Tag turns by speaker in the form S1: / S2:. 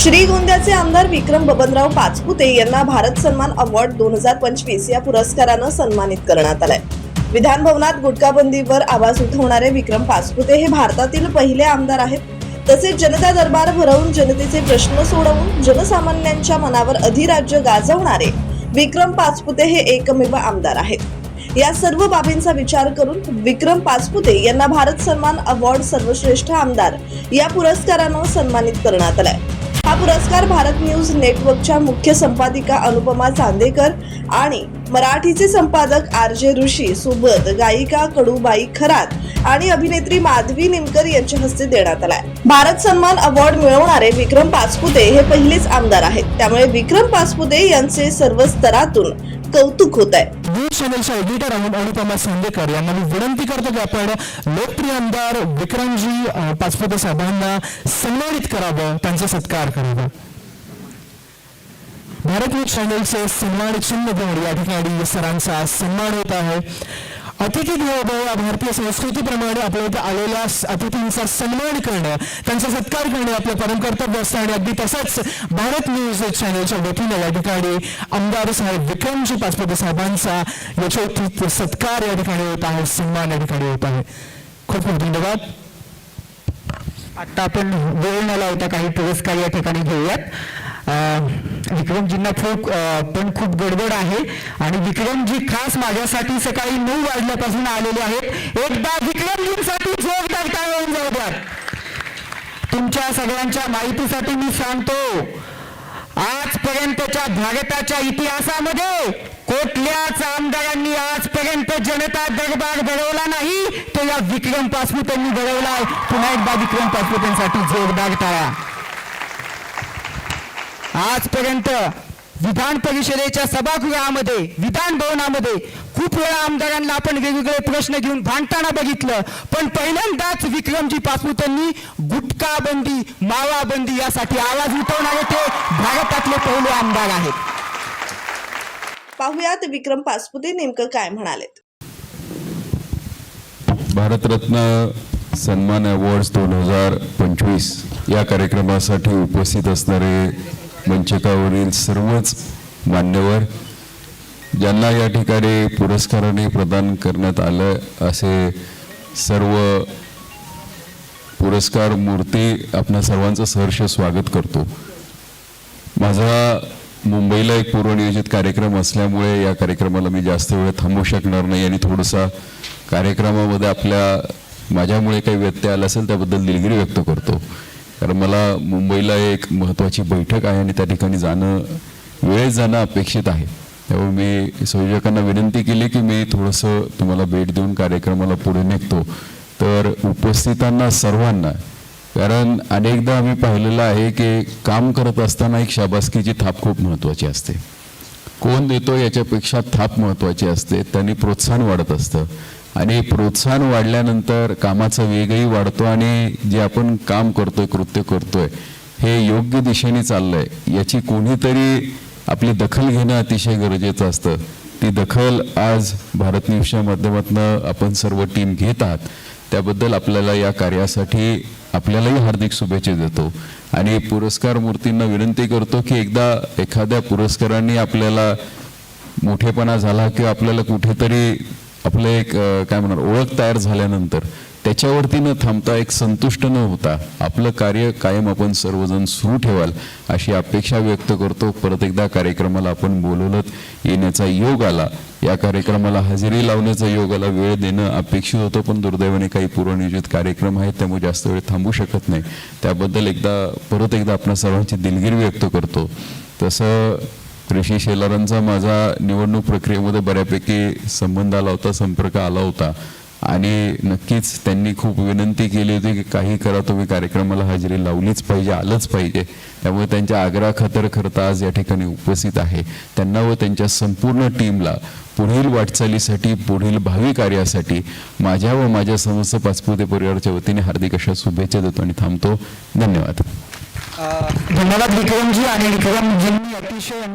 S1: श्रीगोंद्याचे आमदार विक्रम बबनराव पाचपुते यांना भारत सन्मान अवॉर्ड दोन हजार पंचवीस या पुरस्कारानं सन्मानित करण्यात आलाय. विधानभवनात गुटखाबंदीवर आवाज उठवणारे विक्रम पाचपुते हे भारतातील पहिले आमदार आहेत. तसेच जनता दरबार भरवून जनतेचे प्रश्न सोडवून जनसामान्यांच्या मनावर अधिराज्य गाजवणारे विक्रम पाचपुते हे एकमेव आमदार आहेत. या सर्व बाबींचा विचार करून विक्रम पाचपुते यांना भारत सन्मान अवॉर्ड सर्वश्रेष्ठ आमदार या पुरस्कारानं सन्मानित करण्यात आलाय. हा पुरस्कार भारत न्यूज नेटवर्कच्या मुख्य संपादिका अनुपमा चांदेकर आणि मराठीचे संपादक आर जे ऋषी सोबत गायिका कडूबाई खरात आणि अभिनेत्री माधवी निमकर यांच्या हस्ते देण्यात आलाय. भारत सन्मान अवॉर्ड मिळवणारे विक्रम पाचपुते हे पहिलेच आमदार आहेत. त्यामुळे विक्रम पाचपुते यांचे सर्व स्तरातून कौतुक होत आहे.
S2: न्यूज चॅनलच्या एडिटर आहोत अनुपमा सांदेकर यांना मी विनंती करतो की आपण लोकप्रिय आमदार विक्रमजी अ, पाचपुते साहेबांना सन्मानित करावं त्यांचा सत्कार करावा. भारत न्यूज चॅनलचे सन्मान चिन्ह देऊन या ठिकाणी सरांचा सन्मान होत आहे. अतिथी देवो या भारतीय संस्कृतीप्रमाणे आपल्या इथे आलेल्या अतिथींचा सन्मान करणं त्यांचा सत्कार करणं आपलं परम कर्तव्य असतं आणि अगदी तसंच भारत न्यूज चॅनलच्या वतीनं या ठिकाणी आमदार साहेब विक्रमजी पाचपते साहेबांचा यशोचित सत्कार या ठिकाणी होत आहे सन्मान या ठिकाणी होत आहे. खूप खूप धन्यवाद.
S3: आता आपण वेळ न लावता काही पुरस्कार या ठिकाणी घेऊयात. अं, विक्रमजींना खूप पण खूप गडबड आहे. आणि विक्रमजी खास माझ्यासाठी सकाळी नऊ वाजल्यापासून आलेले आहेत. एकदा विक्रमजींसाठी जोरदार टाळ्या होऊन जाऊ द्या तुमच्या सगळ्यांच्या माहितीसाठी मी सांगतो आजपर्यंतच्या भारताच्या इतिहासामध्ये कुठल्याच आमदारांनी आजपर्यंत जनता दरबार घडवला नाही. तो या विक्रम पासपुतांनी भरवलाय पुन्हा एकदा विक्रम पासपुतांसाठी जोरदार टाळा आजपर्यंत विधान परिषदेच्या सभागृहामध्ये विधान भवनामध्ये खूप वेळा आमदारांना आपण वेगवेगळे प्रश्न घेऊन भांडताना बघितलं. पण पहिल्यांदाच विक्रमजी पासपुतांनी गुटखा बंदी मावा बंदी यासाठी आवाज उठवणारे ते भारतातले पहिले आमदार आहेत.
S1: पाहुयात विक्रम पाचपुते नेमकं काय म्हणालेत.
S4: भारतरत्न सन्मान अवॉर्ड्स दोन हजार पंचवीस या कार्यक्रमासाठी उपस्थित असणारे मंचकावरील सर्वच मान्यवर ज्यांना या ठिकाणी पुरस्काराने प्रदान करण्यात आलं असे सर्व पुरस्कार मूर्ती आपणा सर्वांचं सहर्ष स्वागत करतो. माझा मुंबईला एक पूर्वनियोजित कार्यक्रम असल्यामुळे या कार्यक्रमाला मी जास्त वेळ थांबू शकणार नाही आणि थोडासा कार्यक्रमामध्ये आपल्या माझ्यामुळे काही व्यत्यय आला असेल त्याबद्दल दिलगिरी व्यक्त करतो. कारण मला मुंबईला एक महत्त्वाची बैठक आहे आणि त्या ठिकाणी जाणं वेळेत जाणं अपेक्षित आहे. त्यामुळे मी संयोजकांना विनंती केली की मी थोडंसं तुम्हाला भेट देऊन कार्यक्रमाला पुढे निघतो तर उपस्थितांना सर्वांना कारण अनेकदा आम्ही पाहिलेलं आहे की काम करत असताना एक शाबासकीची थाप खूप महत्त्वाची असते. कोण देतो याच्यापेक्षा थाप महत्त्वाची असते त्यांनी प्रोत्साहन वाढत असतं. आणि प्रोत्साहन वाढल्यानंतर कामाचा वेगही वाढतो आणि जे आपण काम करतोय कृत्य करतोय हे योग्य दिशेने चाललंय. याची कोणीतरी आपली दखल घेणं अतिशय गरजेचं असतं. ती दखल आज भारत न्यूजच्या माध्यमातून आपण सर्व टीम घेत आहात. त्याबद्दल आपल्याला या कार्यासाठी आपल्यालाही हार्दिक शुभेच्छा देतो. आणि पुरस्कार मूर्तींना विनंती करतो की एकदा एखाद्या पुरस्कारांनी आपल्याला मोठेपणा झाला किंवा आपल्याला कुठेतरी आपलं एक काय म्हणणार ओळख तयार झाल्यानंतर त्याच्यावरती न थांबता एक संतुष्ट न होता आपलं कार्य कायम आपण सर्वजण सुरू ठेवाल अशी अपेक्षा व्यक्त करतो. परत एकदा कार्यक्रमाला आपण बोलवलं येण्याचा योग आला. या कार्यक्रमाला हजेरी लावण्याचा योग आला. वेळ देणं अपेक्षित होतं पण दुर्दैवाने काही पूर्वनियोजित कार्यक्रम आहेत त्यामुळे जास्त वेळ थांबू शकत नाही. त्याबद्दल एकदा परत एकदा आपण सर्वांची दिलगिरी व्यक्त करतो. तसं ऋषी शेलारांचा माझा निवडणूक प्रक्रियेमध्ये बऱ्यापैकी संबंध आला होता संपर्क आला होता. आणि नक्कीच त्यांनी खूप विनंती केली होती की काही करा तुम्ही कार्यक्रमाला हजेरी लावलीच पाहिजे आलंच पाहिजे. त्यामुळे त्यांच्या आग्रह खतर खरता आज या ठिकाणी उपस्थित आहे. त्यांना व त्यांच्या संपूर्ण टीमला पुढील वाटचालीसाठी पुढील भावी कार्यासाठी माझ्या व माझ्या समस्त पाचपुते परिवाराच्या वतीने हार्दिक अशा शुभेच्छा देतो आणि थांबतो. धन्यवाद.
S3: धन्यवाद विक्रमजी आणि विक्रमजींनी अतिशय